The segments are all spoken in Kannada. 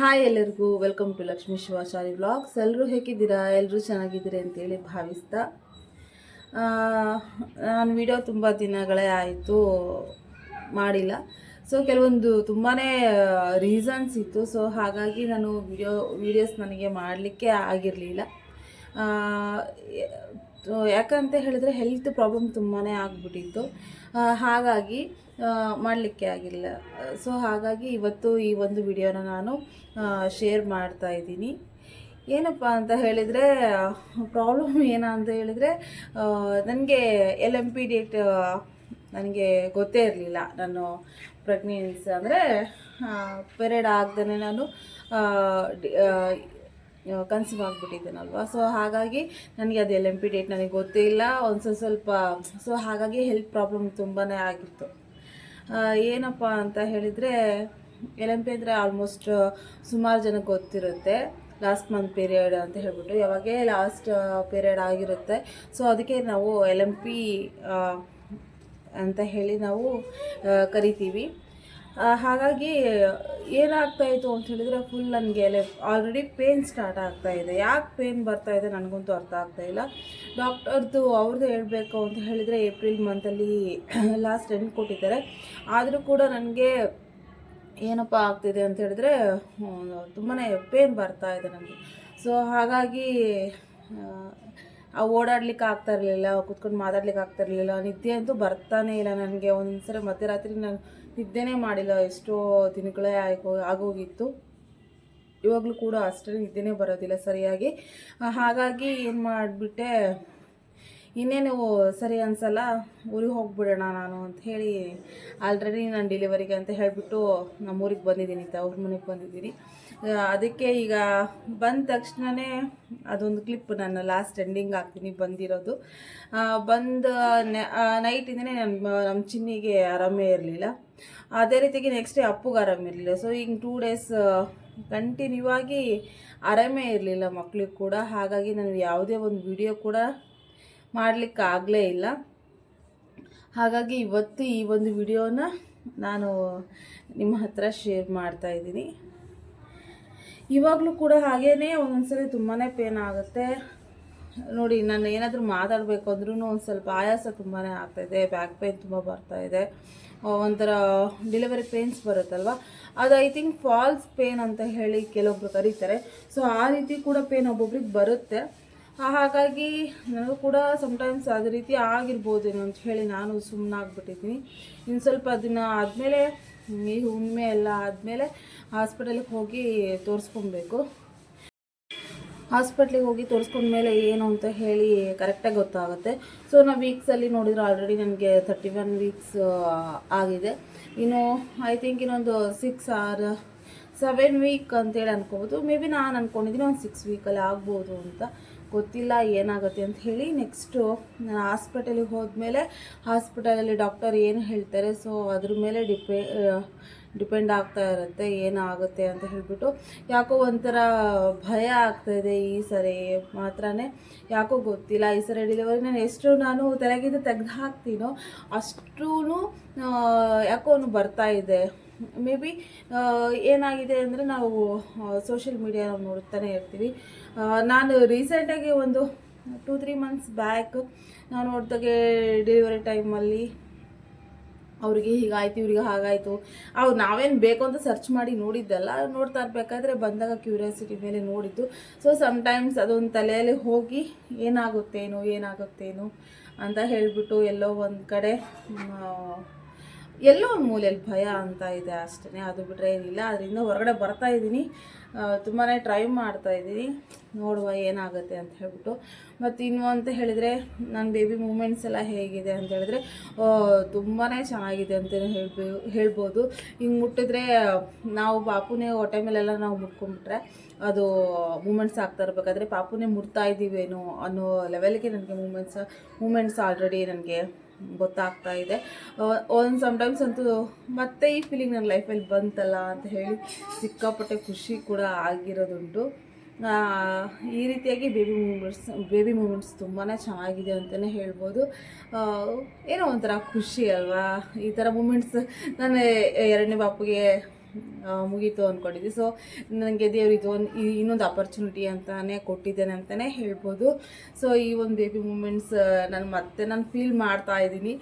ಹಾಯ್ ಎಲ್ಲರಿಗೂ welcome to Lakshmi Shivachari vlogs ಎಲ್ಲರೂ ಹೇಗಿದ್ದೀರಾ? ಎಲ್ಲರೂ ಚೆನ್ನಾಗಿದ್ದೀರಿ ಅಂತೇಳಿ ಭಾವಿಸ್ತಾ. ನಾನು ವಿಡಿಯೋ ತುಂಬ ದಿನಗಳೇ ಆಯಿತು, ಮಾಡಿಲ್ಲ. ಸೊ ಕೆಲವೊಂದು ತುಂಬಾ ರೀಸನ್ಸ್ ಇತ್ತು. ಸೊ ಹಾಗಾಗಿ ನಾನು ವಿಡಿಯೋ ವೀಡಿಯೋಸ್ ನನಗೆ ಮಾಡಲಿಕ್ಕೆ ಆಗಿರಲಿಲ್ಲ. ಯಾಕಂತ ಹೇಳಿದ್ರೆ ಹೆಲ್ತ್ ಪ್ರಾಬ್ಲಮ್ ತುಂಬಾ ಆಗಿಬಿಟ್ಟಿತ್ತು. ಹಾಗಾಗಿ ಮಾಡಲಿಕ್ಕೆ ಆಗಿಲ್ಲ. ಸೊ ಹಾಗಾಗಿ ಇವತ್ತು ಈ ಒಂದು ವಿಡಿಯೋನ ನಾನು ಶೇರ್ ಮಾಡ್ತಾ ಇದ್ದೀನಿ. ಏನಪ್ಪ ಅಂತ ಹೇಳಿದರೆ ಪ್ರಾಬ್ಲಮ್ ಏನ ಅಂತ ಹೇಳಿದರೆ ನನಗೆ ಎಲ್ ಎಂ ಪಿ ಡೇಟ್ ನನಗೆ ಗೊತ್ತೇ ಇರಲಿಲ್ಲ. ನಾನು ಪ್ರೆಗ್ನೆನ್ಸಿ ಅಂದರೆ ಪೆರೇಡ್ ಆಗ್ದೇ ನಾನು ಕನ್ಸೀವ್ ಆಗಿಬಿಟ್ಟಿದ್ದೇನಲ್ವ ಸೊ ಹಾಗಾಗಿ ನನಗೆ ಅದು ಎಲ್ ಎಂ ಪಿ ಡೇಟ್ ನನಗೆ ಗೊತ್ತೇ ಇಲ್ಲ. ಒಂದು ಸ್ವಲ್ಪ ಸೊ ಹಾಗಾಗಿ ಹೆಲ್ತ್ ಪ್ರಾಬ್ಲಮ್ ತುಂಬಾ ಆಗಿತ್ತು. ಏನಪ್ಪ ಅಂತ ಹೇಳಿದರೆ ಎಲ್ ಎಂ ಪಿ ಅಂದರೆ ಆಲ್ಮೋಸ್ಟ್ ಸುಮಾರು ಜನಕ್ಕೆ ಗೊತ್ತಿರುತ್ತೆ. ಲಾಸ್ಟ್ ಮಂತ್ ಪೀರಿಯಡ್ ಅಂತ ಹೇಳ್ಬಿಟ್ಟು. ಯಾವಾಗೇ ಲಾಸ್ಟ್ ಪೀರಿಯಡ್ ಆಗಿರುತ್ತೆ. ಸೊ ಅದಕ್ಕೆ ನಾವು ಎಲ್ ಎಂ ಪಿ ಅಂತ ಹೇಳಿ ನಾವು ಕರಿತೀವಿ. ಹಾಗಾಗಿ ಏನಾಗ್ತಾ ಇತ್ತು ಅಂತ ಹೇಳಿದ್ರೆ ಫುಲ್ ನನಗೆ ಆಲ್ರೆಡಿ ಪೇನ್ ಸ್ಟಾರ್ಟ್ ಆಗ್ತಾ ಇದೆ. ಯಾಕೆ ಪೇನ್ ಬರ್ತಾ ಇದೆ ನನಗಂತೂ ಅರ್ಥ ಆಗ್ತಾ ಇಲ್ಲ. ಡಾಕ್ಟರ್ದು ಅವ್ರದ್ದು ಹೇಳಬೇಕು ಅಂತ ಹೇಳಿದರೆ ಏಪ್ರಿಲ್ ಮಂತಲ್ಲಿ ಲಾಸ್ಟ್ ಎಂಡ್ ಕೊಟ್ಟಿದ್ದಾರೆ. ಆದರೂ ಕೂಡ ನನಗೆ ಏನಪ್ಪ ಆಗ್ತಿದೆ ಅಂತ ಹೇಳಿದ್ರೆ ತುಂಬಾ ಪೇನ್ ಬರ್ತಾ ಇದೆ ನನಗೆ. ಸೊ ಹಾಗಾಗಿ ಓಡಾಡ್ಲಿಕ್ಕೆ ಆಗ್ತಾ ಇರಲಿಲ್ಲ, ಕುತ್ಕೊಂಡು ಮಾತಾಡ್ಲಿಕ್ಕೆ ಆಗ್ತಾ ಇರಲಿಲ್ಲ. ನಿದ್ದೆ ಅಂತೂ ಬರ್ತಾನೇ ಇಲ್ಲ ನನಗೆ. ಒಂದ್ಸರಿ ಮಧ್ಯರಾತ್ರಿ ನಾನು ನಿದ್ದೆನೇ ಮಾಡಿಲ್ಲ, ಎಷ್ಟೋ ದಿನಗಳೇ ಆಗೋ ಆಗೋಗಿತ್ತು. ಇವಾಗಲೂ ಕೂಡ ಅಷ್ಟೇ ನಿದ್ದೆನೇ ಬರೋದಿಲ್ಲ ಸರಿಯಾಗಿ. ಹಾಗಾಗಿ ಏನು ಮಾಡಿಬಿಟ್ಟೆ, ಇನ್ನೇನು ಸರಿ ಅನ್ಸಲ್ಲ, ಊರಿಗೆ ಹೋಗ್ಬಿಡೋಣ ನಾನು ಅಂತ ಹೇಳಿ ಆಲ್ರೆಡಿ ನಾನು ಡೆಲಿವರಿಗೆ ಅಂತ ಹೇಳಿಬಿಟ್ಟು ನಮ್ಮೂರಿಗೆ ಬಂದಿದ್ದೀನಿ ಅವ್ರ ಮನೆಗೆ ಬಂದಿದ್ದೀನಿ. ಅದಕ್ಕೆ ಈಗ ಬಂದ ತಕ್ಷಣವೇ ಅದೊಂದು ಕ್ಲಿಪ್ ನಾನು ಲಾಸ್ಟ್ ಎಂಡಿಂಗ್ ಹಾಕ್ತೀನಿ ಬಂದಿರೋದು. ಬಂದ ನೈಟಿಂದನೇ ನನ್ನ ನಮ್ಮ ಚಿನ್ನಿಗೆ ಆರಾಮೇ ಇರಲಿಲ್ಲ. ಅದೇ ರೀತಿಗೆ ನೆಕ್ಸ್ಟ್ ಡೇ ಅಪ್ಪಗೆ ಆರಾಮಿರಲಿಲ್ಲ ಸೊ ಹಿಂಗೆ ಟೂ ಡೇಸ್ ಕಂಟಿನ್ಯೂ ಆಗಿ ಆರಾಮೇ ಇರಲಿಲ್ಲ ಮಕ್ಳಿಗೆ ಕೂಡ. ಹಾಗಾಗಿ ನಾನು ಯಾವುದೇ ಒಂದು ವಿಡಿಯೋ ಕೂಡ ಮಾಡಲಿಕ್ಕಾಗಲೇ ಇಲ್ಲ. ಹಾಗಾಗಿ ಇವತ್ತು ಈ ಒಂದು ವಿಡಿಯೋನ ನಾನು ನಿಮ್ಮ ಹತ್ರ ಶೇರ್ ಮಾಡ್ತಾ ಇದ್ದೀನಿ. ಇವಾಗಲೂ ಕೂಡ ಹಾಗೇ ಒಂದೊಂದ್ಸರಿ ತುಂಬಾ ಪೇನ್ ಆಗುತ್ತೆ. ನೋಡಿ ನಾನು ಏನಾದರೂ ಮಾತಾಡಬೇಕು ಅಂದ್ರೂ ಒಂದು ಸ್ವಲ್ಪ ಆಯಾಸ ತುಂಬಾ ಆಗ್ತಾಯಿದೆ ಬ್ಯಾಕ್ ಪೇನ್ ತುಂಬ ಬರ್ತಾ ಇದೆ. ಆ, ಒಂಥರ ಡೆಲಿವರಿ ಪೇನ್ಸ್ ಬರುತ್ತಲ್ವ? ಅದು ಐ ಥಿಂಕ್ ಫಾಲ್ಸ್ ಪೇನ್ ಅಂತ ಹೇಳಿ ಕೆಲವೊಬ್ರು ಕರೀತಾರೆ. ಸೊ ಆ ರೀತಿ ಕೂಡ ಪೇನ್ ಒಬ್ಬೊಬ್ರಿಗೆ ಬರುತ್ತೆ. ಹಾಗಾಗಿ ನನಗೂ ಕೂಡ ಸಮಟೈಮ್ಸ್ ಅದೇ ರೀತಿ ಆಗಿರ್ಬೋದೇನೋ ಅಂತ ಹೇಳಿ ನಾನು ಸುಮ್ಮನಾಗ್ಬಿಟ್ಟಿದ್ದೀನಿ ಇನ್ನು ಸ್ವಲ್ಪ ದಿನ ಆದಮೇಲೆ, ಈ ಹುಣ್ಣಿಮೆ ಎಲ್ಲ ಆದಮೇಲೆ ಹಾಸ್ಪಿಟಲ್ಗೆ ಹೋಗಿ ತೋರಿಸ್ಕೊಬೇಕು. ಹಾಸ್ಪಿಟ್ಲಿಗೆ ಹೋಗಿ ತೋರಿಸ್ಕೊಂಡ್ಮೇಲೆ ಏನು ಅಂತ ಹೇಳಿ ಕರೆಕ್ಟಾಗಿ ಗೊತ್ತಾಗುತ್ತೆ. ಸೊ ನಾವು ವೀಕ್ಸಲ್ಲಿ ನೋಡಿದ್ರೆ ಆಲ್ರೆಡಿ ನನಗೆ ತರ್ಟಿ ಒನ್ ವೀಕ್ಸ್ ಆಗಿದೆ. ಇನ್ನು ಐ ಥಿಂಕ್ ಇನ್ನೊಂದು ಸಿಕ್ಸ್ ಆರ್ ಸೆವೆನ್ ವೀಕ್ ಅಂತೇಳಿ ಅನ್ಕೋಬೋದು. ಮೇ ಬಿ ನಾನು ಅಂದ್ಕೊಂಡಿದ್ದೀನಿ ಒಂದು ಸಿಕ್ಸ್ ವೀಕಲ್ಲಿ ಆಗ್ಬೋದು ಅಂತ. ಗೊತ್ತಿಲ್ಲ ಏನಾಗುತ್ತೆ ಅಂತ ಹೇಳಿ ನೆಕ್ಸ್ಟು ನಾನು ಹಾಸ್ಪಿಟಲಿಗೆ ಹೋದ್ಮೇಲೆ ಹಾಸ್ಪಿಟಲಲ್ಲಿ ಡಾಕ್ಟರ್ ಏನು ಹೇಳ್ತಾರೆ ಸೊ ಅದ್ರ ಮೇಲೆ ಡಿಪೆ ಡಿಪೆಂಡ್ ಆಗ್ತಾ ಇರುತ್ತೆ ಏನಾಗುತ್ತೆ ಅಂತ ಹೇಳಿಬಿಟ್ಟು ಯಾಕೋ ಒಂಥರ ಭಯ ಆಗ್ತಾಯಿದೆ ಈ ಸರಿ ಮಾತ್ರನೇ. ಯಾಕೋ ಗೊತ್ತಿಲ್ಲ, ಈ ಸರಿ ಡೆಲಿವರಿ ನಾನು ಎಷ್ಟು ನಾನು ತಲೆಗಿಂದ ತೆಗ್ದು ಹಾಕ್ತೀನೋ ಅಷ್ಟೂ ಯಾಕೋ ಅವನು ಬರ್ತಾ ಇದೆ. ಮೇ ಬಿ ಏನಾಗಿದೆ ಅಂದರೆ ನಾವು ಸೋಷಿಯಲ್ ಮೀಡಿಯಾ ನೋಡ್ತಾನೆ ಇರ್ತೀವಿ. ನಾನು ರೀಸೆಂಟಾಗಿ ಒಂದು ಟೂ ತ್ರೀ ಮಂತ್ಸ್ ಬ್ಯಾಕ್ ನಾನು ನೋಡಿದಾಗೆ ಡೆಲಿವರಿ ಟೈಮಲ್ಲಿ ಅವ್ರಿಗೆ ಹೀಗಾಯ್ತು ಇವ್ರಿಗೆ ಹಾಗಾಯಿತು. ಅವ್ರು ನಾವೇನು ಬೇಕು ಅಂತ ಸರ್ಚ್ ಮಾಡಿ ನೋಡಿದ್ದಲ್ಲ ನೋಡ್ತಾ ಇರಬೇಕಾದ್ರೆ ಬಂದಾಗ ಕ್ಯೂರಿಯಾಸಿಟಿ ಮೇಲೆ ನೋಡಿದ್ದು. ಸೊ ಸಮ್ಟೈಮ್ಸ್ ಅದೊಂದು ತಲೆಯಲ್ಲಿ ಹೋಗಿ ಏನಾಗುತ್ತೇನೋ ಏನಾಗುತ್ತೇನೋ ಅಂತ ಹೇಳಿಬಿಟ್ಟು ಎಲ್ಲೋ ಒಂದು ಕಡೆ ಎಲ್ಲೋ ಒಂದು ಮೂಲೆಯಲ್ಲಿ ಭಯ ಅಂತ ಇದೆ ಅಷ್ಟೇ. ಅದು ಬಿಟ್ಟರೆ ಏನಿಲ್ಲ. ಅದರಿಂದ ಹೊರಗಡೆ ಬರ್ತಾ ಇದ್ದೀನಿ. ತುಂಬಾ ಟ್ರೈ ಮಾಡ್ತಾ ಇದ್ದೀನಿ. ನೋಡುವ ಏನಾಗುತ್ತೆ ಅಂತ ಹೇಳ್ಬಿಟ್ಟು. ಮತ್ತು ಇನ್ನು ಅಂತ ಹೇಳಿದರೆ ನನ್ನ ಬೇಬಿ ಮೂಮೆಂಟ್ಸ್ ಎಲ್ಲ ಹೇಗಿದೆ ಅಂತ ಹೇಳಿದ್ರೆ ತುಂಬಾ ಚೆನ್ನಾಗಿದೆ ಅಂತಲೇ ಹೇಳ್ಬೋ, ಹೇಳ್ಬೋದು. ಹಿಂಗೆ ಮುಟ್ಟಿದ್ರೆ, ನಾವು ಪಾಪುನೇ ಹೊಟ್ಟೆ ಮೇಲೆಲ್ಲ ನಾವು ಮುಟ್ಕೊಂಡ್ಬಿಟ್ರೆ ಅದು ಮೂಮೆಂಟ್ಸ್ ಆಗ್ತಾ ಇರಬೇಕಾದ್ರೆ ಪಾಪುನೇ ಮುಟ್ತಾ ಇದ್ದೀವೇನೋ ಅನ್ನೋ ಲೆವೆಲ್ಗೆ ನನಗೆ ಮೂಮೆಂಟ್ಸ್ ಮೂಮೆಂಟ್ಸ್ ಆಲ್ರೆಡಿ ನನಗೆ ಗೊತ್ತಾಗ್ತಾ ಇದೆ. ಒಂದು ಸಮ್ಟೈಮ್ಸ್ ಅಂತೂ ಮತ್ತೆ ಈ ಫೀಲಿಂಗ್ ನನ್ನ ಲೈಫಲ್ಲಿ ಬಂತಲ್ಲ ಅಂತ ಹೇಳಿ ಸಿಕ್ಕಾಪಟ್ಟೆ ಖುಷಿ ಕೂಡ ಆಗಿರೋದುಂಟು. ಈ ರೀತಿಯಾಗಿ ಬೇಬಿ ಮೂಮೆಂಟ್ಸ್ ಬೇಬಿ ಮೂಮೆಂಟ್ಸ್ ತುಂಬಾ ಚೆನ್ನಾಗಿದೆ ಅಂತಲೇ ಹೇಳ್ಬೋದು. ಏನೋ ಒಂಥರ ಖುಷಿ ಅಲ್ವಾ? ಈ ಥರ ಮೂಮೆಂಟ್ಸ್ ನಾನು ಎರಡನೇ ಬಾಪುಗೆ ಮುಗೀತು ಅಂದ್ಕೊಂಡಿದ್ವಿ ಸೊ ನನಗೆ ದೇವ್ರು ಇದು ಒಂದು ಇನ್ನೊಂದು ಅಪರ್ಚುನಿಟಿ ಅಂತಾನೆ ಕೊಟ್ಟಿದ್ದೇನೆ ಅಂತಲೇ ಹೇಳ್ಬೋದು. ಸೊ ಈ ಒಂದು ಬೇಬಿ ಮೂಮೆಂಟ್ಸ್ ನಾನು ಮತ್ತೆ ನಾನು ಫೀಲ್ ಮಾಡ್ತಾ ಇದ್ದೀನಿ.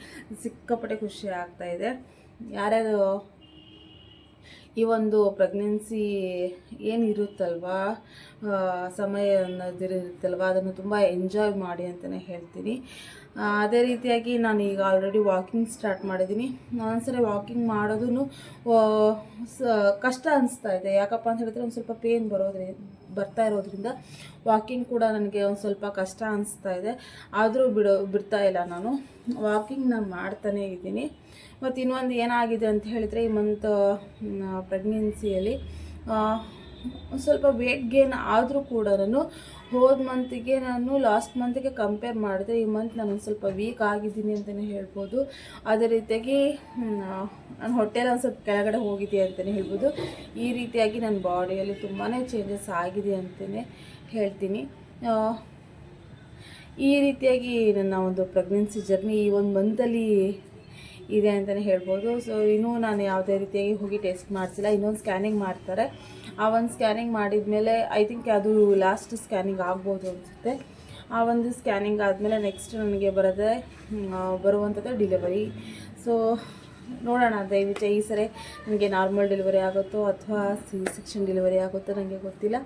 ಸಿಕ್ಕಾಪಟ್ಟೆ ಖುಷಿ ಆಗ್ತಾ ಇದೆ. ಯಾರ್ಯಾರು ಈ ಒಂದು ಪ್ರೆಗ್ನೆನ್ಸಿ ಏನಿರುತ್ತಲ್ವಾ ಸಮಯ ಅನ್ನೋದಿರುತ್ತಲ್ವ? ಅದನ್ನು ತುಂಬ ಎಂಜಾಯ್ ಮಾಡಿ ಅಂತಲೇ ಹೇಳ್ತೀನಿ. ಅದೇ ರೀತಿಯಾಗಿ ನಾನು ಈಗ ಆಲ್ರೆಡಿ ವಾಕಿಂಗ್ ಸ್ಟಾರ್ಟ್ ಮಾಡಿದ್ದೀನಿ. ಒಂದ್ಸರಿ ವಾಕಿಂಗ್ ಮಾಡೋದು ಕಷ್ಟ ಅನಿಸ್ತಾ ಇದೆ. ಯಾಕಪ್ಪ ಅಂತ ಹೇಳಿದ್ರೆ ಒಂದು ಸ್ವಲ್ಪ ಪೇನ್ ಬರೋದ್ರಿ, ಬರ್ತಾ ಇರೋದ್ರಿಂದ ವಾಕಿಂಗ್ ಕೂಡ ನನಗೆ ಒಂದು ಸ್ವಲ್ಪ ಕಷ್ಟ ಅನಿಸ್ತಾ ಇದೆ. ಆದರೂ ಬಿಡೋ, ಬಿಡ್ತಾ ಇಲ್ಲ ನಾನು. ವಾಕಿಂಗ್ ನಾನು ಮಾಡ್ತಾನೇ ಇದ್ದೀನಿ. ಮತ್ತು ಇನ್ನೊಂದು ಏನಾಗಿದೆ ಅಂತ ಹೇಳಿದರೆ ಈ ಮಂತ್ ಪ್ರೆಗ್ನೆನ್ಸಿಯಲ್ಲಿ ಸ್ವಲ್ಪ ವೇಟ್ ಗೇನ್ ಆದರೂ ಕೂಡ ನಾನು ಹೋದ ಮಂತಿಗೆ ನಾನು ಲಾಸ್ಟ್ ಮಂತಿಗೆ ಕಂಪೇರ್ ಮಾಡಿದ್ರೆ ಈ ಮಂತ್ ನಾನು ಒಂದು ಸ್ವಲ್ಪ ವೀಕ್ ಆಗಿದ್ದೀನಿ ಅಂತಲೇ ಹೇಳ್ಬೋದು. ಅದೇ ರೀತಿಯಾಗಿ ನನ್ನ ಹೊಟ್ಟೆಲ್ಲ ಒಂದು ಸ್ವಲ್ಪ ಕೆಳಗಡೆ ಹೋಗಿದೆ ಅಂತಲೇ ಹೇಳ್ಬೋದು. ಈ ರೀತಿಯಾಗಿ ನನ್ನ ಬಾಡಿಯಲ್ಲಿ ತುಂಬಾ ಚೇಂಜಸ್ ಆಗಿದೆ ಅಂತಲೇ ಹೇಳ್ತೀನಿ. ಈ ರೀತಿಯಾಗಿ ನನ್ನ ಒಂದು ಪ್ರೆಗ್ನೆನ್ಸಿ ಜರ್ನಿ ಈ ಒಂದು ಮಂತಲ್ಲಿ ಇದೆ ಅಂತಲೇ ಹೇಳ್ಬೋದು. ಸೊ ಇನ್ನೂ ನಾನು ಯಾವುದೇ ರೀತಿಯಾಗಿ ಹೋಗಿ ಟೆಸ್ಟ್ ಮಾಡಿಸಿಲ್ಲ, ಇನ್ನೊಂದು ಸ್ಕ್ಯಾನಿಂಗ್ ಮಾಡ್ತಾರೆ. ಆ ಒಂದು ಸ್ಕ್ಯಾನಿಂಗ್ ಮಾಡಿದ ಮೇಲೆ ಐ ಥಿಂಕ್ ಅದು ಲಾಸ್ಟ್ ಸ್ಕ್ಯಾನಿಂಗ್ ಆಗ್ಬೋದು ಅನಿಸುತ್ತೆ. ಆ ಒಂದು ಸ್ಕ್ಯಾನಿಂಗ್ ಆದಮೇಲೆ ನೆಕ್ಸ್ಟ್ ನನಗೆ ಬರೋದೇ ಬರುವಂಥದ್ದು ಡಿಲಿವರಿ ಸೊ ನೋಡೋಣ, ದಯವಿಟ್ಟು ಈ ಸರಿ ನನಗೆ ನಾರ್ಮಲ್ ಡೆಲಿವರಿ ಆಗುತ್ತೋ ಅಥವಾ ಸಿ ಸೆಕ್ಷನ್ ಡೆಲಿವರಿ ಆಗುತ್ತೋ ನನಗೆ ಗೊತ್ತಿಲ್ಲ.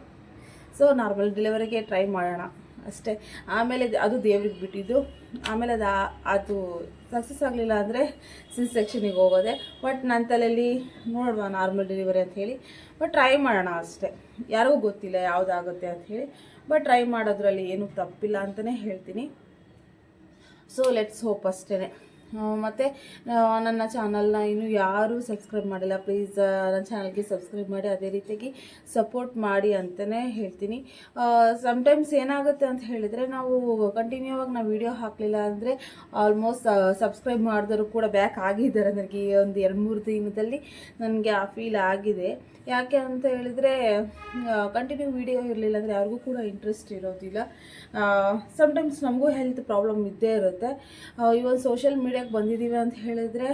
ಸೊ ನಾರ್ಮಲ್ ಡೆಲಿವರಿಗೆ ಟ್ರೈ ಮಾಡೋಣ. ಅಷ್ಟೇ. ಆಮೇಲೆ ಅದು ದೇವ್ರಿಗೆ ಬಿಟ್ಟಿದ್ದು. ಆಮೇಲೆ ಅದು ಅದು ಸಕ್ಸಸ್ ಆಗಲಿಲ್ಲ ಅಂದರೆ ಸಿ ಸೆಕ್ಷನಿಗೆ ಹೋಗೋದೆ. ಬಟ್ ನನ್ನ ತಲೆಯಲ್ಲಿ ನೋಡುವ ನಾರ್ಮಲ್ ಡೆಲಿವರಿ ಅಂತ ಹೇಳಿ. ಬಟ್ ಟ್ರೈ ಮಾಡೋಣ ಅಷ್ಟೇ. ಯಾರಿಗೂ ಗೊತ್ತಿಲ್ಲ ಯಾವುದಾಗುತ್ತೆ ಅಂತ ಹೇಳಿ. ಬಟ್ ಟ್ರೈ ಮಾಡೋದ್ರಲ್ಲಿ ಏನೂ ತಪ್ಪಿಲ್ಲ ಅಂತಲೇ ಹೇಳ್ತೀನಿ. ಸೊ ಲೆಟ್ಸ್ ಹೋಪ್ ಅಷ್ಟೇ ಮತ್ತು ನನ್ನ ಚಾನಲ್ನ ಇನ್ನೂ ಯಾರೂ ಸಬ್ಸ್ಕ್ರೈಬ್ ಮಾಡಿಲ್ಲ ಪ್ಲೀಸ್ ನನ್ನ ಚಾನಲ್ಗೆ ಸಬ್ಸ್ಕ್ರೈಬ್ ಮಾಡಿ, ಅದೇ ರೀತಿಯಾಗಿ ಸಪೋರ್ಟ್ ಮಾಡಿ ಅಂತಲೇ ಹೇಳ್ತೀನಿ. ಸಮ್ಟೈಮ್ಸ್ ಏನಾಗುತ್ತೆ ಅಂತ ಹೇಳಿದರೆ, ನಾವು ಕಂಟಿನ್ಯೂ ಆಗಿ ನಾವು ವೀಡಿಯೋ ಹಾಕಲಿಲ್ಲ ಅಂದರೆ ಆಲ್ಮೋಸ್ಟ್ ಸಬ್ಸ್ಕ್ರೈಬ್ ಮಾಡಿದವರು ಕೂಡ ಬ್ಯಾಕ್ ಆಗಿದ್ದಾರೆ ನನಗೆ ಈ ಒಂದು ಎರಡು ಮೂರು ದಿನದಲ್ಲಿ. ನನಗೆ ಆ ಫೀಲ್ ಆಗಿದೆ. ಯಾಕೆ ಅಂತ ಹೇಳಿದರೆ ಕಂಟಿನ್ಯೂ ವೀಡಿಯೋ ಇರಲಿಲ್ಲ ಅಂದರೆ ಯಾರಿಗೂ ಕೂಡ ಇಂಟ್ರೆಸ್ಟ್ ಇರೋದಿಲ್ಲ. ಸಮ್ಟೈಮ್ಸ್ ನಮಗೂ ಹೆಲ್ತ್ ಪ್ರಾಬ್ಲಮ್ ಇದ್ದೇ ಇರುತ್ತೆ. ಈ ಒಂದು ಸೋಷಿಯಲ್ ಮೀಡಿಯಾಗೆ ಬಂದಿದ್ದೀವಿ ಅಂತ ಹೇಳಿದರೆ,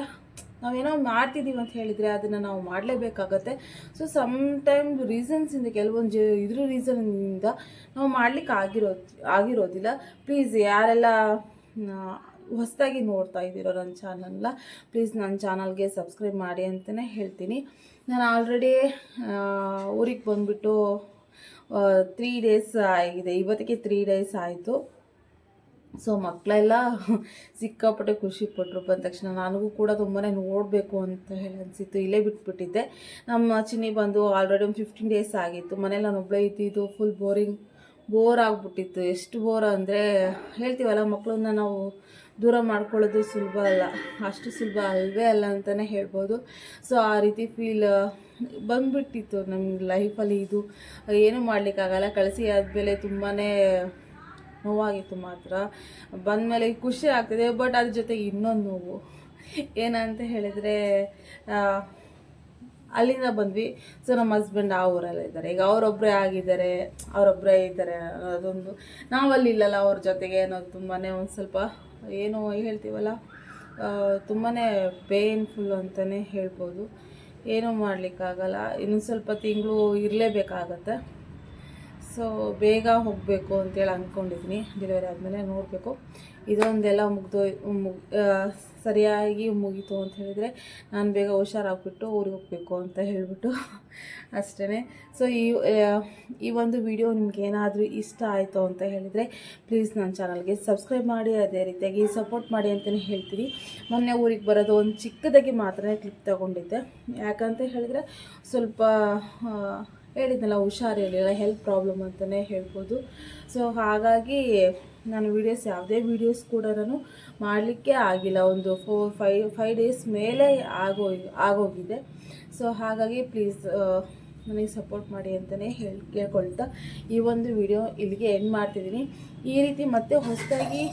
ನಾವೇನೋ ಮಾಡ್ತಿದ್ದೀವಿ ಅಂತ ಹೇಳಿದರೆ ಅದನ್ನು ನಾವು ಮಾಡಲೇಬೇಕಾಗತ್ತೆ. ಸೊ ಸಮ್ ಟೈಮ್ ರೀಸನ್ಸಿಂದ ಕೆಲವೊಂದು ಜ, ಇದ್ರ ರೀಸನ್ನಿಂದ ನಾವು ಮಾಡ್ಲಿಕ್ಕೆ ಆಗಿರೋ ಆಗಿರೋದಿಲ್ಲ. ಪ್ಲೀಸ್ ಯಾರೆಲ್ಲ ಹೊಸದಾಗಿ ನೋಡ್ತಾ ಇದ್ದೀರೋ ನನ್ನ ಚಾನಲ್ನ ಪ್ಲೀಸ್ ನನ್ನ ಚಾನಲ್ಗೆ ಸಬ್ಸ್ಕ್ರೈಬ್ ಮಾಡಿ ಅಂತಲೇ ಹೇಳ್ತೀನಿ. ನಾನು ಆಲ್ರೆಡಿ ಊರಿಗೆ ಬಂದುಬಿಟ್ಟು ತ್ರೀ ಡೇಸ್ ಆಗಿದೆ. ಇವತ್ತಿಗೆ ತ್ರೀ ಡೇಸ್ ಆಯಿತು. ಸೊ ಮಕ್ಕಳೆಲ್ಲ ಸಿಕ್ಕಾಪಟ್ಟೆ ಖುಷಿ ಪಟ್ಟರು ಬಂದ ತಕ್ಷಣ ನನಗೂ ಕೂಡ ತುಂಬಾ ನೋಡಬೇಕು ಅಂತ ಹೇಳಿ ಅನಿಸಿತ್ತು. ಇಲ್ಲೇ ಬಿಟ್ಬಿಟ್ಟಿದ್ದೆ. ನಮ್ಮ ಚಿನ್ನಿ ಬಂದು ಆಲ್ರೆಡಿ ಒಂದು ಫಿಫ್ಟೀನ್ ಡೇಸ್ ಆಗಿತ್ತು. ಮನೇಲಿ ನಾನು ಒಬ್ಬಳೇ ಇದ್ದಿದ್ದು ಫುಲ್ ಬೋರಿಂಗ್ ಬೋರ್ ಆಗಿಬಿಟ್ಟಿತ್ತು. ಎಷ್ಟು ಬೋರ್ ಅಂದರೆ ಹೇಳ್ತೀವಲ್ಲ ಮಕ್ಕಳನ್ನ ನಾವು ದೂರ ಮಾಡ್ಕೊಳ್ಳೋದು ಸುಲಭ ಅಲ್ಲ. ಅಷ್ಟು ಸುಲಭ ಅಲ್ವೇ ಅಲ್ಲ ಅಂತಲೇ ಹೇಳ್ಬೋದು. ಸೊ ಆ ರೀತಿ ಫೀಲ್ ಬಂದುಬಿಟ್ಟಿತ್ತು ನಮ್ಮ ಲೈಫಲ್ಲಿ ಇದು. ಏನೂ ಮಾಡಲಿಕ್ಕಾಗಲ್ಲ. ಕಳಿಸಿ ಆದಮೇಲೆ ತುಂಬಾ ನೋವಾಗಿತ್ತು ಮಾತ್ರ. ಬಂದಮೇಲೆ ಖುಷಿ ಆಗ್ತಿದೆ, ಬಟ್ ಅದ್ರ ಜೊತೆಗೆ ಇನ್ನೊಂದು ನೋವು. ಏನಂತ ಹೇಳಿದರೆ ಅಲ್ಲಿಂದ ಬಂದ್ವಿ. ಸೊ ನಮ್ಮ ಹಸ್ಬೆಂಡ್ ಆ ಊರಲ್ಲೇ ಇದ್ದಾರೆ. ಈಗ ಅವರೊಬ್ಬರೇ ಆಗಿದ್ದಾರೆ ಅವರೊಬ್ಬರೇ ಇದ್ದಾರೆ ಅನ್ನೋದೊಂದು. ನಾವಲ್ಲಿ ಇಲ್ಲಲ್ಲ ಅವ್ರ ಜೊತೆಗೆ ಅನ್ನೋದು ತುಂಬಾ ಒಂದು ಸ್ವಲ್ಪ, ಏನು ಹೇಳ್ತೀವಲ್ಲ ತುಂಬಾ ಪೇನ್ಫುಲ್ ಅಂತಲೇ ಹೇಳ್ಬೋದು. ಏನೂ ಮಾಡಲಿಕ್ಕಾಗಲ್ಲ. ಇನ್ನೊಂದು ಸ್ವಲ್ಪ ತಿಂಗಳು ಇರಲೇಬೇಕಾಗತ್ತೆ. ಸೊ ಬೇಗ ಹೋಗಬೇಕು ಅಂತೇಳಿ ಅಂದ್ಕೊಂಡಿದ್ದೀನಿ ಡೆಲಿವರಿ ಆದಮೇಲೆ ನೋಡಬೇಕು. ಇದೊಂದೆಲ್ಲ ಮುಗ್ದು, ಮುಗ್ ಸರಿಯಾಗಿ ಮುಗೀತು ಅಂತ ಹೇಳಿದರೆ ನಾನು ಬೇಗ ಹುಷಾರಾಗ್ಬಿಟ್ಟು ಊರಿಗೆ ಹೋಗಬೇಕು ಅಂತ ಹೇಳಿಬಿಟ್ಟು ಅಷ್ಟೇ ಸೊ ಈ ಈ ಒಂದು ವಿಡಿಯೋ ನಿಮ್ಗೆ ಏನಾದರೂ ಇಷ್ಟ ಆಯಿತು ಅಂತ ಹೇಳಿದರೆ ಪ್ಲೀಸ್ ನನ್ನ ಚಾನಲ್ಗೆ ಸಬ್ಸ್ಕ್ರೈಬ್ ಮಾಡಿ, ಅದೇ ರೀತಿಯಾಗಿ ಸಪೋರ್ಟ್ ಮಾಡಿ ಅಂತಲೇ ಹೇಳ್ತೀನಿ. ಮೊನ್ನೆ ಊರಿಗೆ ಬರೋದು ಒಂದು ಚಿಕ್ಕದಾಗಿ ಮಾತ್ರ ಕ್ಲಿಪ್ ತಗೊಂಡಿದ್ದೆ. ಯಾಕಂತ ಹೇಳಿದರೆ ಸ್ವಲ್ಪ ಹೇಳಿದ್ನಲ್ಲ, ಹುಷಾರಿರಲಿಲ್ಲ ಹೆಲ್ತ್ ಪ್ರಾಬ್ಲಮ್ ಅಂತಲೇ ಹೇಳ್ಬೋದು. ಸೊ ಹಾಗಾಗಿ ನಾನು ವೀಡಿಯೋಸ್ ಯಾವುದೇ ವೀಡಿಯೋಸ್ ಕೂಡ ನಾನು ಮಾಡಲಿಕ್ಕೆ ಆಗಿಲ್ಲ. ಒಂದು ಫೋರ್ ಫೈ ಫೈವ್ ಡೇಸ್ ಮೇಲೆ ಆಗೋ ಆಗೋಗಿದೆ. ಸೊ ಹಾಗಾಗಿ ಪ್ಲೀಸ್ ನನಗೆ ಸಪೋರ್ಟ್ ಮಾಡಿ ಅಂತಲೇ ಹೇಳಿ, ಕೇಳ್ಕೊಳ್ತಾ ಈ ಒಂದು ವಿಡಿಯೋ ಇಲ್ಲಿಗೆ ಎಂಡ್ ಮಾಡ್ತಿದ್ದೀನಿ. ಈ ರೀತಿ ಮತ್ತೆ ಹೊಸದಾಗಿ,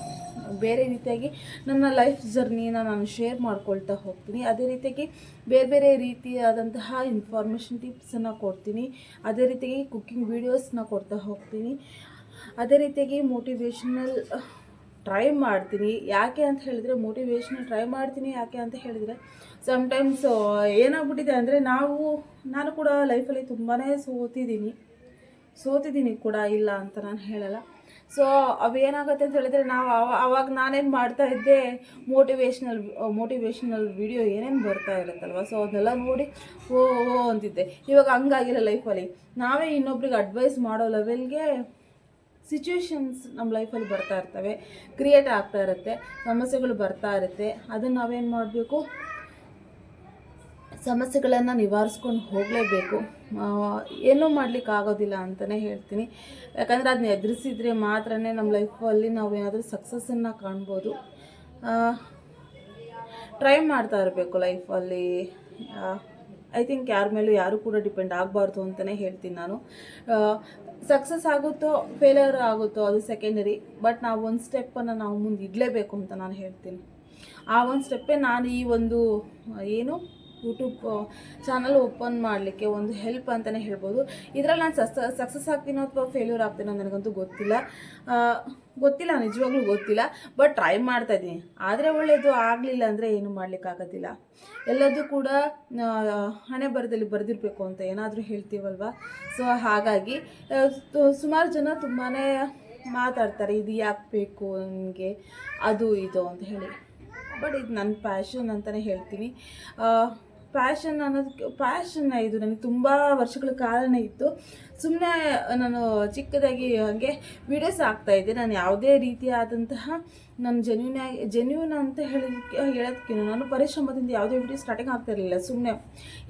ಬೇರೆ ರೀತಿಯಾಗಿ ನನ್ನ ಲೈಫ್ ಜರ್ನಿನ ನಾನು ಶೇರ್ ಮಾಡ್ಕೊಳ್ತಾ ಹೋಗ್ತೀನಿ. ಅದೇ ರೀತಿಯಾಗಿ ಬೇರೆ ಬೇರೆ ರೀತಿಯಾದಂತಹ ಇನ್ಫಾರ್ಮೇಷನ್ ಟಿಪ್ಸನ್ನು ಕೊಡ್ತೀನಿ. ಅದೇ ರೀತಿಯಾಗಿ ಕುಕ್ಕಿಂಗ್ ವೀಡಿಯೋಸ್ನ ಕೊಡ್ತಾ ಹೋಗ್ತೀನಿ. ಅದೇ ರೀತಿಯಾಗಿ ಮೋಟಿವೇಶ್ನಲ್ ಟ್ರೈ ಮಾಡ್ತೀನಿ. ಯಾಕೆ ಅಂತ ಹೇಳಿದರೆ ಮೋಟಿವೇಶ್ನ ಟ್ರೈ ಮಾಡ್ತೀನಿ ಯಾಕೆ ಅಂತ ಹೇಳಿದರೆ ಸಮ್ಟೈಮ್ಸ್ ಏನಾಗ್ಬಿಟ್ಟಿದೆ ಅಂದರೆ ನಾವು, ನಾನು ಕೂಡ ಲೈಫಲ್ಲಿ ತುಂಬಾ ಸೋತಿದ್ದೀನಿ. ಸೋತಿದ್ದೀನಿ ಕೂಡ ಇಲ್ಲ ಅಂತ ನಾನು ಹೇಳಲ್ಲ. ಸೊ ಅವೇನಾಗುತ್ತೆ ಅಂತ ಹೇಳಿದರೆ, ನಾವು ಅವ- ಅವಾಗ ನಾನೇನು ಮಾಡ್ತಾ ಇದ್ದೆ ಮೋಟಿವೇಶ್ನಲ್ ಮೋಟಿವೇಶ್ನಲ್ ವಿಡಿಯೋ ಏನೇನು ಬರ್ತಾ ಇರುತ್ತಲ್ವ? ಸೊ ಅದನ್ನೆಲ್ಲ ನೋಡಿ ಓ ಓ ಅಂತಿದ್ದೆ. ಇವಾಗ ಹಂಗಾಗಿಲ್ಲ ಲೈಫಲ್ಲಿ ನಾವೇ ಇನ್ನೊಬ್ರಿಗೆ ಅಡ್ವೈಸ್ ಮಾಡೋ ಲೆವೆಲ್ಗೆ ಸಿಚುವೇಶನ್ಸ್ ನಮ್ಮ ಲೈಫಲ್ಲಿ ಬರ್ತಾ ಇರ್ತವೆ. ಕ್ರಿಯೇಟ್ ಆಗ್ತಾ ಇರುತ್ತೆ. ಸಮಸ್ಯೆಗಳು ಬರ್ತಾ ಇರುತ್ತೆ. ಅದನ್ನು ನಾವೇನು ಮಾಡಬೇಕು? ಸಮಸ್ಯೆಗಳನ್ನು ನಿವಾರಿಸ್ಕೊಂಡು ಹೋಗಲೇಬೇಕು. ಏನೂ ಮಾಡ್ಲಿಕ್ಕೆ ಆಗೋದಿಲ್ಲ ಅಂತಲೇ ಹೇಳ್ತೀನಿ. ಯಾಕಂದರೆ ಅದನ್ನ ಎದುರಿಸಿದ್ರೆ ಮಾತ್ರ ನಮ್ಮ ಲೈಫಲ್ಲಿ ನಾವು ಏನಾದರೂ ಸಕ್ಸಸ್ಸನ್ನು ಕಾಣ್ಬೋದು. ಟ್ರೈ ಮಾಡ್ತಾ ಇರಬೇಕು ಲೈಫಲ್ಲಿ ಐ ಥಿಂಕ್ ಯಾರ ಮೇಲೂ ಯಾರೂ ಕೂಡ ಡಿಪೆಂಡ್ ಆಗಬಾರ್ದು ಅಂತಲೇ ಹೇಳ್ತೀನಿ ನಾನು. ಸಕ್ಸಸ್ ಆಗುತ್ತೋ ಫೇಲ್ಯೂರ್ ಆಗುತ್ತೋ ಅದು ಸೆಕೆಂಡರಿ ಬಟ್ ನಾವು ಒಂದು ಸ್ಟೆಪ್ಪನ್ನು ನಾವು ಮುಂದೆ ಇಡಲೇಬೇಕು ಅಂತ ನಾನು ಹೇಳ್ತೀನಿ. ಆ ಒಂದು ಸ್ಟೆಪ್ಪೇ ನಾನು ಈ ಒಂದು, ಏನು ಯೂಟ್ಯೂಬ್ ಚಾನಲ್ ಓಪನ್ ಮಾಡಲಿಕ್ಕೆ ಒಂದು ಹೆಲ್ಪ್ ಅಂತಲೇ ಹೇಳ್ಬೋದು. ಇದರಲ್ಲಿ ನಾನು ಸಸ್ ಸಕ್ಸಸ್ ಆಗ್ತೀನೋ ಅಥವಾ ಫೇಲ್ಯೂರ್ ಆಗ್ತೀನೋ ನನಗಂತೂ ಗೊತ್ತಿಲ್ಲ. ಗೊತ್ತಿಲ್ಲ, ನಿಜವಾಗ್ಲೂ ಗೊತ್ತಿಲ್ಲ ಬಟ್ ಟ್ರೈ ಮಾಡ್ತಾ ಇದ್ದೀನಿ. ಆದರೆ ಒಳ್ಳೆಯದು ಆಗಲಿಲ್ಲ ಅಂದರೆ ಏನು ಮಾಡಲಿಕ್ಕಾಗೋದಿಲ್ಲ ಎಲ್ಲದೂ ಕೂಡ ಹಣೆ ಬರದಲ್ಲಿ ಬರೆದಿರಬೇಕು ಅಂತ ಏನಾದರೂ ಹೇಳ್ತೀವಲ್ವ? ಸೊ ಹಾಗಾಗಿ ಸುಮಾರು ಜನ ತುಂಬಾ ಮಾತಾಡ್ತಾರೆ, ಇದು ಯಾಕೆ ಬೇಕು ನನಗೆ ಅದು, ಇದು ಅಂತ ಹೇಳಿ. ಬಟ್ ಇದು ನನ್ನ ಪ್ಯಾಷನ್ ಅಂತಲೇ ಹೇಳ್ತೀನಿ. ಪ್ಯಾಷನ್ ಅನ್ನೋದಕ್ಕೆ ಪ್ಯಾಷನ್ನ ಇದು ನನಗೆ ತುಂಬ ವರ್ಷಗಳ ಕಾಲನೇ ಇತ್ತು. ಸುಮ್ಮನೆ ನಾನು ಚಿಕ್ಕದಾಗಿ ಹಾಗೆ ವೀಡಿಯೋಸ್ ಇದ್ದೆ. ನಾನು ಯಾವುದೇ ರೀತಿಯಾದಂತಹ ನಾನು ಜೆನ್ಯೂನ್ ಜೆನ್ಯೂನ್ ಅಂತ ಹೇಳೋದಕ್ಕೆ ಹೇಳೋದಕ್ಕಿಂತ ನಾನು ಪರಿಶ್ರಮದಿಂದ ಯಾವುದೇ ವೀಡಿಯೋ ಸ್ಟಾರ್ಟಿಂಗ್ ಆಗ್ತಾ ಇರಲಿಲ್ಲ. ಸುಮ್ಮನೆ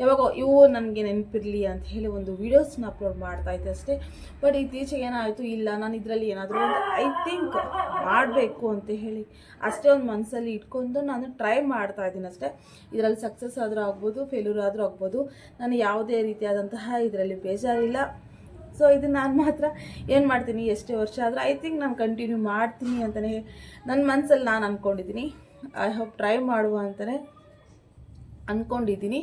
ಯಾವಾಗ ಇವು ನನಗೆ ನೆನಪಿರಲಿ ಅಂತ ಹೇಳಿ ಒಂದು ವೀಡಿಯೋಸ್ನ ಅಪ್ಲೋಡ್ ಮಾಡ್ತಾ ಇದ್ದೆ ಅಷ್ಟೇ. ಬಟ್ ಇತ್ತೀಚೆಗೆ ಏನಾಯಿತು? ಇಲ್ಲ, ನಾನು ಇದರಲ್ಲಿ ಏನಾದರೂ ಒಂದು ಐ ಥಿಂಕ್ ಮಾಡಬೇಕು ಅಂತ ಹೇಳಿ ಅಷ್ಟೇ ಒಂದು ಮನಸ್ಸಲ್ಲಿ ಇಟ್ಕೊಂಡು ನಾನು ಟ್ರೈ ಮಾಡ್ತಾ ಇದ್ದೀನಿ ಅಷ್ಟೇ. ಇದರಲ್ಲಿ ಸಕ್ಸಸ್ ಆದರೂ ಆಗ್ಬೋದು ಫೇಲ್ಯೂರ್ ಆದರೂ ಆಗ್ಬೋದು. ನಾನು ಯಾವುದೇ ರೀತಿಯಾದಂತಹ ಇದರಲ್ಲಿ ಬೇಜಾರಿಲ್ಲ. ಸೊ ಇದು ನಾನು ಮಾತ್ರ ಏನು ಮಾಡ್ತೀನಿ ಎಷ್ಟೇ ವರ್ಷ ಆದರೂ ಐ ಥಿಂಕ್ ನಾನು ಕಂಟಿನ್ಯೂ ಮಾಡ್ತೀನಿ ಅಂತಲೇ ನನ್ನ ಮನಸ್ಸಲ್ಲಿ ನಾನು ಅಂದ್ಕೊಂಡಿದ್ದೀನಿ ಐ ಹೋಪ್ ಟ್ರೈ ಮಾಡುವ ಅಂತಲೇ ಅಂದ್ಕೊಂಡಿದ್ದೀನಿ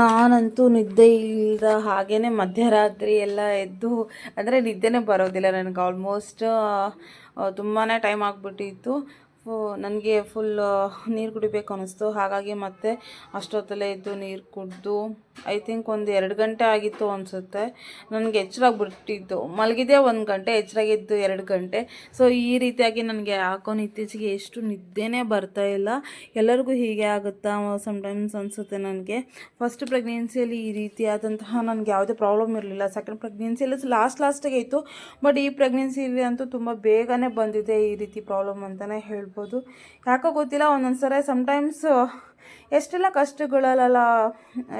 ನಾನಂತೂ ನಿದ್ದೆ ಇಲ್ಲದ ಹಾಗೇ ಮಧ್ಯರಾತ್ರಿ ಎಲ್ಲ ಎದ್ದು, ಅಂದರೆ ನಿದ್ದೆನೇ ಬರೋದಿಲ್ಲ ನನಗೆ ಆಲ್ಮೋಸ್ಟ್ ತುಂಬಾ ಟೈಮ್ ಆಗಿಬಿಟ್ಟಿತ್ತು. ನನಗೆ ಫುಲ್ ನೀರು ಕುಡಿಬೇಕು ಅನ್ನಿಸ್ತು ಹಾಗಾಗಿ ಮತ್ತೆ ಅಷ್ಟೊತ್ತಲ್ಲೇ ಎದ್ದು ನೀರು ಕುಡಿದು ಐ ಥಿಂಕ್ ಒಂದು ಎರಡು ಗಂಟೆ ಆಗಿತ್ತು ಅನಿಸುತ್ತೆ. ನನಗೆ ಎಚ್ಚರಾಗ್ಬಿಟ್ಟಿತ್ತು. ಮಲಗಿದ್ದೆ ಒಂದು ಗಂಟೆ, ಎಚ್ಚರಾಗಿದ್ದು ಎರಡು ಗಂಟೆ. ಸೊ ಈ ರೀತಿಯಾಗಿ ನನಗೆ ಯಾಕೋ ಇತ್ತೀಚೆಗೆ ಎಷ್ಟು ನಿದ್ದೆನೇ ಬರ್ತಾ ಇಲ್ಲ. ಎಲ್ಲರಿಗೂ ಹೀಗೆ ಆಗುತ್ತಾ ಸಮ್ಟೈಮ್ಸ್ ಅನಿಸುತ್ತೆ ನನಗೆ. ಫಸ್ಟ್ ಪ್ರೆಗ್ನೆನ್ಸಿಯಲ್ಲಿ ಈ ರೀತಿಯಾದಂತಹ ನನಗೆ ಯಾವುದೇ ಪ್ರಾಬ್ಲಮ್ ಇರಲಿಲ್ಲ. ಸೆಕೆಂಡ್ ಪ್ರೆಗ್ನೆನ್ಸಿಯಲ್ಲಿ ಲಾಸ್ಟ್ ಲಾಸ್ಟಿಗೆ ಇತ್ತು. ಬಟ್ ಈ ಪ್ರೆಗ್ನೆನ್ಸಿಯಲ್ಲಿ ಅಂತೂ ತುಂಬ ಬೇಗನೆ ಬಂದಿದೆ ಈ ರೀತಿ ಪ್ರಾಬ್ಲಮ್ ಅಂತಲೇ ಹೇಳ್ಬೋದು. ಯಾಕೋ ಗೊತ್ತಿಲ್ಲ ಒಂದೊಂದು ಸರಿ ಸಮ್ಟೈಮ್ಸ್ ಎಷ್ಟೆಲ್ಲ ಕಷ್ಟಗಳಲ್ಲ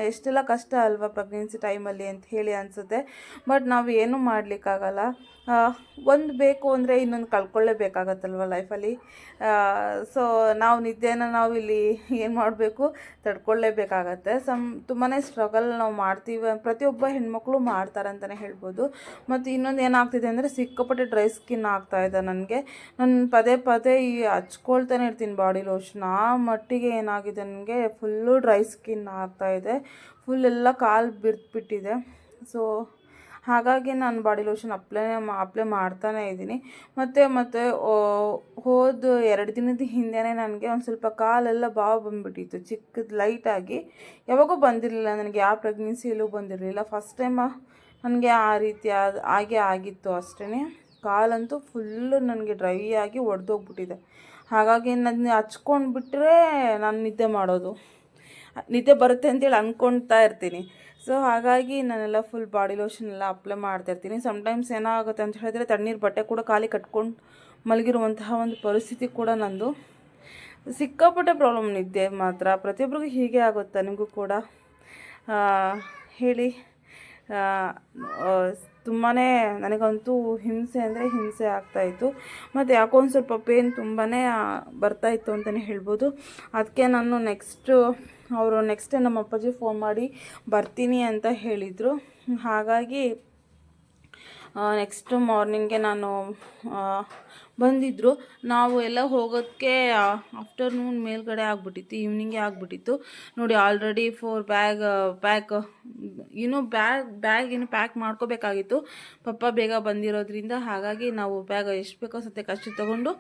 ಎಷ್ಟೆಲ್ಲ ಕಷ್ಟ ಅಲ್ವಾ ಪ್ರೆಗ್ನೆನ್ಸಿ ಟೈಮಲ್ಲಿ ಅಂತ ಹೇಳಿ ಅನಿಸುತ್ತೆ. ಬಟ್ ನಾವು ಏನೂ ಮಾಡಲಿಕ್ಕಾಗಲ್ಲ. ಒಂದು ಬೇಕು ಅಂದರೆ ಇನ್ನೊಂದು ಕಳ್ಕೊಳ್ಳೇಬೇಕಾಗತ್ತಲ್ವ ಲೈಫಲ್ಲಿ ಸೊ ನಾವು ನಿದ್ದೆನ ನಾವು ಇಲ್ಲಿ ಏನು ಮಾಡಬೇಕು? ತಡ್ಕೊಳ್ಳೇಬೇಕಾಗತ್ತೆ. ಸಮ್ ತುಂಬಾ ಸ್ಟ್ರಗಲ್ ನಾವು ಮಾಡ್ತೀವಿ. ಪ್ರತಿಯೊಬ್ಬ ಹೆಣ್ಮಕ್ಳು ಮಾಡ್ತಾರೆ ಅಂತಲೇ ಹೇಳ್ಬೋದು. ಮತ್ತು ಇನ್ನೊಂದು ಏನಾಗ್ತಿದೆ ಅಂದರೆ ಸಿಕ್ಕಾಪಟ್ಟೆ ಡ್ರೈ ಸ್ಕಿನ್ ಆಗ್ತಾ ಇದೆ ನನಗೆ. ನಾನು ಪದೇ ಪದೇ ಈ ಹಚ್ಕೊಳ್ತಾನೆ ಇರ್ತೀನಿ ಬಾಡಿ ಲೋಷನ್ ಆ ಮಟ್ಟಿಗೆ ಏನಾಗಿದೆ ನನಗೆ? ಫುಲ್ಲು ಡ್ರೈ ಸ್ಕಿನ್ ಆಗ್ತಾ ಇದೆ. ಫುಲ್ ಎಲ್ಲ ಕಾಲು ಬಿರ್ತ್ಬಿಟ್ಟಿದೆ ಸೊ ಹಾಗಾಗಿ ನಾನು ಬಾಡಿ ಲೋಷನ್ ಅಪ್ಲೈ ಅಪ್ಲೈ ಮಾಡ್ತಾನೇ ಇದ್ದೀನಿ. ಮತ್ತು ಮತ್ತು ಹೋದ ಎರಡು ದಿನದ ಹಿಂದೆನೇ ನನಗೆ ಒಂದು ಸ್ವಲ್ಪ ಕಾಲೆಲ್ಲ ಬಾವು ಬಂದುಬಿಟ್ಟಿತ್ತು. ಚಿಕ್ಕದು ಲೈಟಾಗಿ ಯಾವಾಗೂ ಬಂದಿರಲಿಲ್ಲ. ನನಗೆ ಯಾವ ಪ್ರೆಗ್ನೆನ್ಸಿಯಲ್ಲೂ ಬಂದಿರಲಿಲ್ಲ. ಫಸ್ಟ್ ಟೈಮ್ ನನಗೆ ಆ ರೀತಿ ಆದ, ಹಾಗೆ ಆಗಿತ್ತು ಅಷ್ಟೇ ಕಾಲಂತೂ ಫುಲ್ಲು ನನಗೆ ಡ್ರೈ ಆಗಿ ಒಡೆದೋಗ್ಬಿಟ್ಟಿದೆ. ಹಾಗಾಗಿ ನನ್ನ ಹಚ್ಕೊಂಡು ಬಿಟ್ಟರೆ ನಾನು ನಿದ್ದೆ ಮಾಡೋದು. ನಿದ್ದೆ ಬರುತ್ತೆ ಅಂತೇಳಿ ಅಂದ್ಕೊಳ್ತಾ ಇರ್ತೀನಿ. ಸೊ ಹಾಗಾಗಿ ನಾನೆಲ್ಲ ಫುಲ್ ಬಾಡಿ ಲೋಷನ್ ಎಲ್ಲ ಅಪ್ಲೈ ಮಾಡ್ತಾ ಇರ್ತೀನಿ. ಸಮ್ಟೈಮ್ಸ್ ಏನಾಗುತ್ತೆ ಅಂತ ಹೇಳಿದ್ರೆ ತಣ್ಣೀರು ಬಟ್ಟೆ ಕೂಡ ಖಾಲಿ ಕಟ್ಕೊಂಡು ಮಲಗಿರುವಂತಹ ಒಂದು ಪರಿಸ್ಥಿತಿ ಕೂಡ ನಂದು. ಸಿಕ್ಕಾಪಟ್ಟೆ ಪ್ರಾಬ್ಲಮ್ ನಿದ್ದೆ ಮಾತ್ರ. ಪ್ರತಿಯೊಬ್ಬರಿಗೂ ಹೀಗೆ ಆಗುತ್ತೆ ನಿಮಗೂ ಕೂಡ? ಹೇಳಿ. ತುಂಬಾ ನನಗಂತೂ ಹಿಂಸೆ ಅಂದರೆ ಹಿಂಸೆ ಆಗ್ತಾಯಿತ್ತು ಮತ್ತು ಯಾಕೋ ಒಂದು ಸ್ವಲ್ಪ ಪೇನ್ ತುಂಬಾ ಬರ್ತಾಯಿತ್ತು ಅಂತಲೇ ಹೇಳ್ಬೋದು. ಅದಕ್ಕೆ ನಾನು ನೆಕ್ಸ್ಟು ಅವರು ನೆಕ್ಸ್ಟ್ ನಮ್ಮ ಅಪ್ಪಾಜಿ ಫೋನ್ ಮಾಡಿ ಬರ್ತೀನಿ ಅಂತ ಹೇಳಿದರು. ಹಾಗಾಗಿ ನೆಕ್ಸ್ಟ್ ಮಾರ್ನಿಂಗೆ ನಾನು ಬಂದಿದ್ದರು ನಾವು ಎಲ್ಲ ಹೋಗೋದಕ್ಕೆ ಆಫ್ಟರ್ನೂನ್ ಮೇಲ್ಗಡೆ ಆಗ್ಬಿಟ್ಟಿತ್ತು ಈವ್ನಿಂಗೇ ಆಗ್ಬಿಟ್ಟಿತ್ತು. ನೋಡಿ ಆಲ್ರೆಡಿ ಫೋರ್ ಬ್ಯಾಗ್ ಪ್ಯಾಕ್ ಇನ್ನೂ ಬ್ಯಾಗ್ ಬ್ಯಾಗ್ ಇನ್ನು ಪ್ಯಾಕ್ ಮಾಡ್ಕೋಬೇಕಾಗಿತ್ತು. ಪಪ್ಪ ಬೇಗ ಬಂದಿರೋದ್ರಿಂದ ಹಾಗಾಗಿ ನಾವು ಬ್ಯಾಗ್ ಎಷ್ಟು ಬೇಕೋ ಸತ್ಯ ಕಷ್ಟ ತೊಗೊಂಡು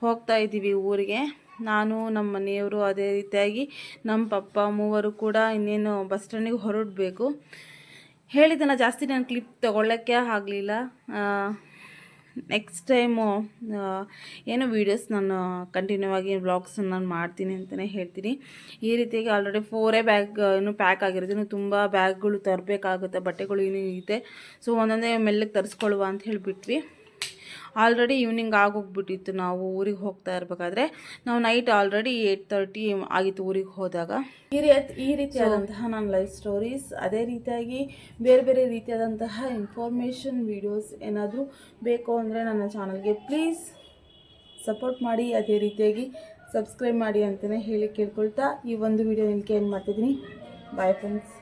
ಹೋಗ್ತಾ ಇದ್ದೀವಿ ಊರಿಗೆ. ನಾನು, ನಮ್ಮ ಮನೆಯವರು ಅದೇ ರೀತಿಯಾಗಿ ನಮ್ಮ ಪಪ್ಪ, ಮೂವರು ಕೂಡ ಇನ್ನೇನು ಬಸ್ ಸ್ಟ್ಯಾಂಡಿಗೆ ಹೊರಡಬೇಕು. ಹೇಳಿದ್ದನ್ನು ಜಾಸ್ತಿ ನಾನು ಕ್ಲಿಪ್ ತೊಗೊಳ್ಳೋಕ್ಕೆ ಆಗಲಿಲ್ಲ. ನೆಕ್ಸ್ಟ್ ಟೈಮು ಏನೋ ವೀಡಿಯೋಸ್ ನಾನು ಕಂಟಿನ್ಯೂ ಆಗಿ ವ್ಲಾಗ್ಸ್ ನಾನು ಮಾಡ್ತೀನಿ ಅಂತಲೇ ಹೇಳ್ತೀನಿ. ಈ ರೀತಿಯಾಗಿ ಆಲ್ರೆಡಿ ಫೋರೇ ಬ್ಯಾಗ್ ಏನು ಪ್ಯಾಕ್ ಆಗಿರುತ್ತೆ. ಇನ್ನು ತುಂಬ ಬ್ಯಾಗ್ಗಳು ತರಬೇಕಾಗುತ್ತೆ, ಬಟ್ಟೆಗಳು ಇನ್ನೂ ಇದೆ. ಸೊ ಒಂದೊಂದೇ ಮೆಲ್ಲಗೆ ತರಿಸ್ಕೊಳ್ಳುವ ಅಂತ ಹೇಳಿಬಿಟ್ವಿ. Already evening ಆಗೋಗ್ಬಿಟ್ಟಿತ್ತು. ನಾವು ಊರಿಗೆ ಹೋಗ್ತಾ ಇರಬೇಕಾದ್ರೆ ನಾವು ನೈಟ್ ಆಲ್ರೆಡಿ ಏಯ್ಟ್ ತರ್ಟಿ ಆಗಿತ್ತು ಊರಿಗೆ ಹೋದಾಗ. ಈ ರೀತಿ ಈ ರೀತಿಯಾದಂತಹ ನನ್ನ ಲೈಫ್ ಸ್ಟೋರೀಸ್ ಅದೇ ರೀತಿಯಾಗಿ ಬೇರೆ ಬೇರೆ ರೀತಿಯಾದಂತಹ ಇನ್ಫಾರ್ಮೇಷನ್ ವೀಡಿಯೋಸ್ ಏನಾದರೂ ಬೇಕು ಅಂದರೆ ನನ್ನ ಚಾನಲ್ಗೆ ಪ್ಲೀಸ್ ಸಪೋರ್ಟ್ ಮಾಡಿ ಅದೇ ರೀತಿಯಾಗಿ ಸಬ್ಸ್ಕ್ರೈಬ್ ಮಾಡಿ ಅಂತಲೇ ಹೇಳಿ ಕೇಳ್ಕೊಳ್ತಾ ಈ ಒಂದು ವಿಡಿಯೋ ನಿಮಗೆ ಏನು ಮಾಡ್ತಿದ್ದೀನಿ? Bye friends